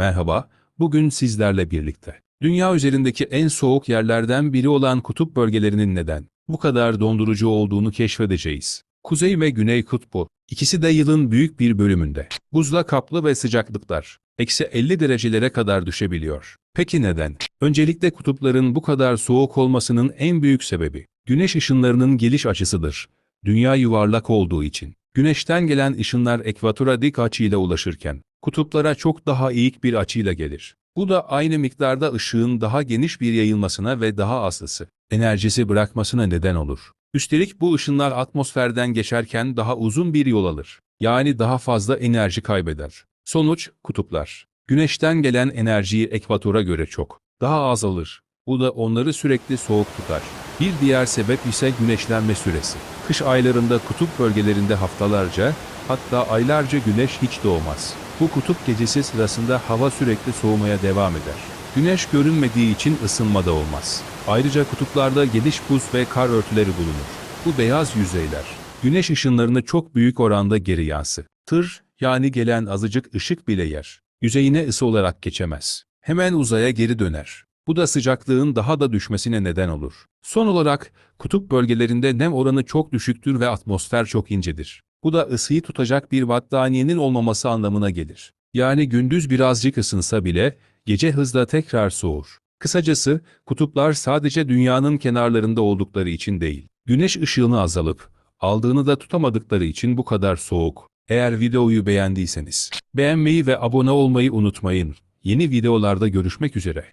Merhaba, bugün sizlerle birlikte. Dünya üzerindeki en soğuk yerlerden biri olan kutup bölgelerinin neden bu kadar dondurucu olduğunu keşfedeceğiz. Kuzey ve Güney Kutbu, ikisi de yılın büyük bir bölümünde. Buzla kaplı ve sıcaklıklar, eksi 50 derecelere kadar düşebiliyor. Peki neden? Öncelikle kutupların bu kadar soğuk olmasının en büyük sebebi, güneş ışınlarının geliş açısıdır. Dünya yuvarlak olduğu için. Güneşten gelen ışınlar ekvatora dik açıyla ulaşırken, kutuplara çok daha eğik bir açıyla gelir. Bu da aynı miktarda ışığın daha geniş bir yayılmasına ve daha az enerjisi bırakmasına neden olur. Üstelik bu ışınlar atmosferden geçerken daha uzun bir yol alır. Yani daha fazla enerji kaybeder. Sonuç, kutuplar. Güneşten gelen enerjiyi ekvatora göre çok, daha az alır. Bu da onları sürekli soğuk tutar. Bir diğer sebep ise güneşlenme süresi. Kış aylarında kutup bölgelerinde haftalarca, hatta aylarca güneş hiç doğmaz. Bu kutup gecesi sırasında hava sürekli soğumaya devam eder. Güneş görünmediği için ısınma da olmaz. Ayrıca kutuplarda geniş buz ve kar örtüleri bulunur. Bu beyaz yüzeyler, güneş ışınlarını çok büyük oranda geri yansıtır. Tır, yani gelen azıcık ışık bile yer. Yüzeyine ısı olarak geçemez. Hemen uzaya geri döner. Bu da sıcaklığın daha da düşmesine neden olur. Son olarak, kutup bölgelerinde nem oranı çok düşüktür ve atmosfer çok incedir. Bu da ısıyı tutacak bir battaniyenin olmaması anlamına gelir. Yani gündüz birazcık ısınsa bile, gece hızla tekrar soğur. Kısacası, kutuplar sadece dünyanın kenarlarında oldukları için değil, güneş ışığını azalıp, aldığını da tutamadıkları için bu kadar soğuk. Eğer videoyu beğendiyseniz, beğenmeyi ve abone olmayı unutmayın. Yeni videolarda görüşmek üzere.